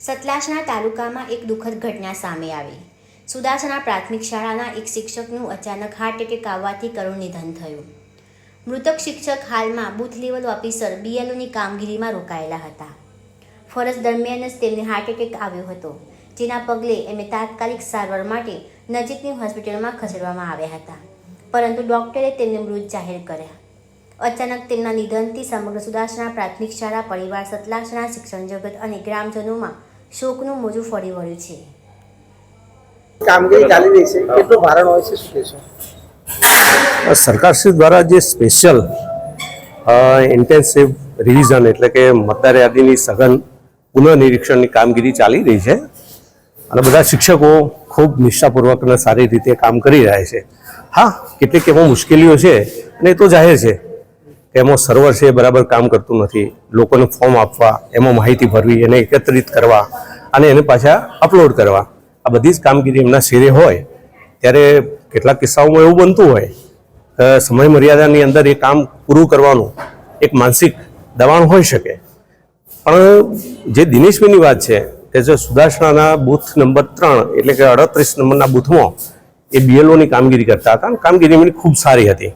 સતલાસના તાલુકામાં એક દુઃખદ ઘટના સામે આવી. સુદાસના પ્રાથમિક શાળાના એક શિક્ષકનું અચાનક હાર્ટ એટેક આવવાથી કરુણ નિધન થયું. મૃતક શિક્ષક હાલમાં બૂથ લેવલ ઓફિસર બીએલઓની કામગીરીમાં રોકાયેલા હતા. ફરજ દરમિયાન જ તેમને હાર્ટ એટેક આવ્યો હતો, જેના પગલે એમને તાત્કાલિક સારવાર માટે નજીકની હોસ્પિટલમાં ખસેડવામાં આવ્યા હતા. પરંતુ ડોક્ટરે તેમને મૃત જાહેર કર્યા. અચાનક તેમના નિધનથી સમગ્ર સુદાસણા પ્રાથમિક શાળા પરિવાર સતલાસણા શિક્ષણ જગત અને ગ્રામજનોમાં શોકનું મોજું ફરી વળ્યું છે. કામગીરી ચાલી રહી છે. કેટલું ભારણ હોય છે? શું સરકારશ્રી દ્વારા જે સ્પેશિયલ ઇન્ટેન્સિવ રિવિઝન એટલે કે મતદાર યાદીની સઘન પુનઃનિરીક્ષણની કામગીરી ચાલી રહી છે અને બધા શિક્ષકો ખૂબ નિષ્ઠાપૂર્વક અને સારી રીતે કામ કરી રહ્યા છે. હા કેટલીક એમાં મુશ્કેલીઓ છે અને એ તો જાહેર છે. એમાં સર્વર છે બરાબર કામ કરતું નથી. લોકોને ફોર્મ આપવા, એમાં માહિતી ભરવી, એને એકત્રિત કરવા અને એને પાછા અપલોડ કરવા. આ બધી જ કામગીરી એમના શેરે હોય. ત્યારે કેટલાક કિસ્સાઓમાં એવું બનતું હોય. સમય મર્યાદાની અંદર એ કામ પૂરું કરવાનું એક માનસિક દબાણ હોઈ શકે. પણ જે દિનેશભાઈની વાત છે કે જે સુદાસણાના બૂથ નંબર ત્રણ એટલે કે અડત્રીસ નંબરના બૂથમાં એ બીએલઓની કામગીરી કરતા હતા અને કામગીરી એમની ખૂબ સારી હતી.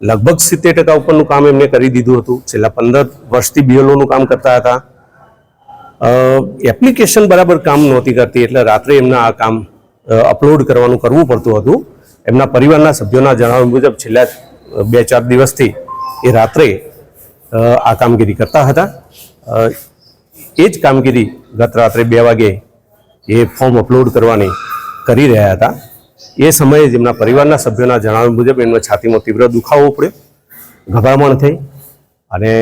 લગભગ સિત્તેર ટકા ઉપરનું કામ એમને કરી દીધું હતું. છેલ્લા પંદર વર્ષથી બીએલઓનું કામ કરતા હતા. એપ્લિકેશન બરાબર કામ નહોતી કરતી એટલે રાત્રે એમના આ કામ અપલોડ કરવાનું કરવું પડતું હતું. એમના પરિવારના સભ્યોના જણાવ્યા મુજબ છેલ્લા બે ચાર દિવસથી એ રાત્રે આ કામગીરી કરતા હતા. એ જ કામગીરી ગત રાત્રે બે વાગે એ ફોર્મ અપલોડ કરવાની કરી રહ્યા હતા. એ સમયે જેમના પરિવારના સભ્યોના જણાવ્યા મુજબ એમના છાતીમાં તીવ્ર દુખાવો પડ્યો ગભરામણ થઈ અને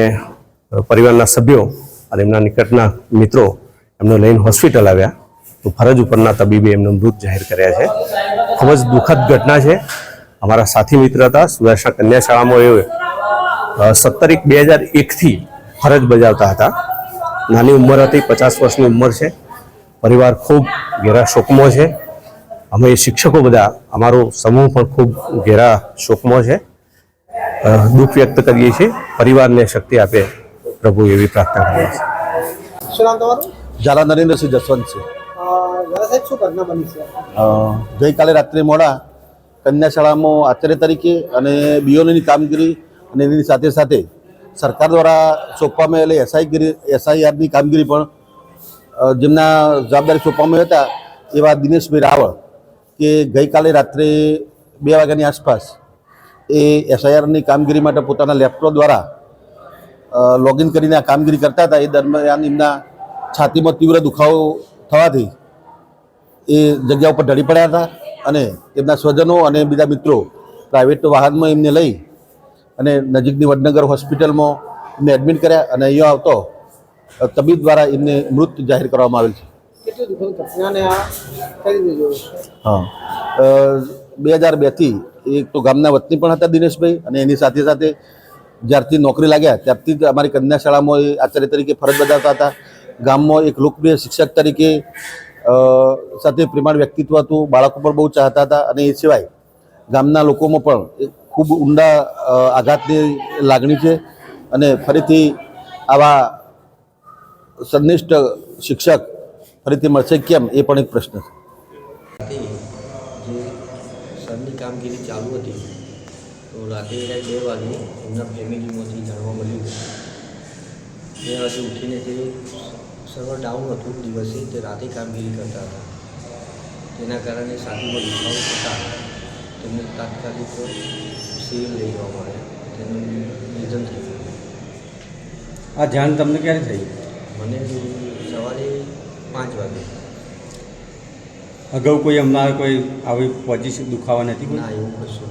પરિવારના સભ્યો અને એમના નિકટના મિત્રો એમને લઈને હોસ્પિટલ આવ્યા. તો ફરજ ઉપરના તબીબે એમને મૃત જાહેર કર્યા છે. ખૂબ જ દુઃખદ ઘટના છે. અમારા સાથી મિત્ર હતા, સુદર્શન કન્યા શાળામાં એ સત્તર એક બે હજાર એકથી ફરજ બજાવતા હતા. નાની ઉંમર હતી, પચાસ વર્ષની ઉંમર છે. પરિવાર ખૂબ ઘેરા શોકમાં છે. અમે શિક્ષકો બધા અમારો સમૂહ પણ ખૂબ ઘેરા શોકમાં છે. દુઃખ વ્યક્ત કરીએ છીએ પરિવારને શક્તિ આપે પ્રભુ એવી પ્રાર્થના કરીએ છીએ. ઝાલા નરેન્દ્રસિંહ જસવંત છે. અ, ઝાલા સાહેબ શું ઘટના બની છે? અ, ગઈકાલે રાત્રે મોડા કન્યા શાળામાં આચાર્ય તરીકે અને બીઓની કામગીરી અને એની સાથે સાથે સરકાર દ્વારા સોંપવામાં આવેલી એસઆઈ એસઆઈઆરની કામગીરી પણ જેમના જવાબદારી સોંપવામાં હતા એવા દિનેશભાઈ રાવળ કે ગઈકાલે રાત્રે બે વાગ્યાની આસપાસ એ એસઆઈઆરની કામગીરી માટે પોતાના લેપટોપ દ્વારા લોગિન કરીને આ કામગીરી કરતા હતા. એ દરમિયાન એમના છાતીમાં તીવ્ર દુખાવો થવાથી એ જગ્યા ઉપર ઢળી પડ્યા હતા અને તેમના સ્વજનો અને બીજા મિત્રો પ્રાઇવેટ વાહનમાં એમને લઈ અને નજીકની વડનગર હોસ્પિટલમાં એમને એડમિટ કર્યા અને અહીંયા આવતો તબીબ દ્વારા એમને મૃત જાહેર કરવામાં આવેલ છે. હા. બે હજાર બેથી એક તો ગામના વતની પણ હતા દિનેશભાઈ અને એની સાથે સાથે જ્યારથી નોકરી લાગ્યા ત્યારથી જ અમારી કન્યા શાળામાં એ આચાર્ય તરીકે ફરજ બજાવતા હતા. ગામમાં એક લોકપ્રિય શિક્ષક તરીકે સાથે પ્રેમાળ વ્યક્તિત્વ હતું, બાળકો પણ બહુ ચાહતા હતા અને એ સિવાય ગામના લોકોમાં પણ ખૂબ ઊંડા આઘાતની લાગણી છે અને ફરીથી આવા સંનિષ્ઠ શિક્ષક ફરીથી મળશે કેમ? એ પણ એક પ્રશ્ન છે. જે સરની કામગીરી ચાલુ હતી તો રાતે કાંઈ બે વાગે એમના ફેમિલીમાંથી જાણવા મળ્યું બે વાગે ઉઠીને તે સર્વર ડાઉન હતું દિવસે તે રાતે કામગીરી કરતા હતા. તેના કારણે છાતીમાં દુખાવો થતા તેમને તાત્કાલિક સિવિલ લઈ જવામાં આવ્યા. તેનું નિધન થયું. આ જાણ તમને ક્યારે થઈ? મને સવારે પાંચ વાગે. અગાઉ કોઈ હમણાં કોઈ આવી પોઝિશન દુખાવા નથી ના એવું કશું.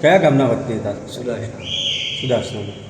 કયા ગામના વખતે હતા? સુદાસના. સુદાસના.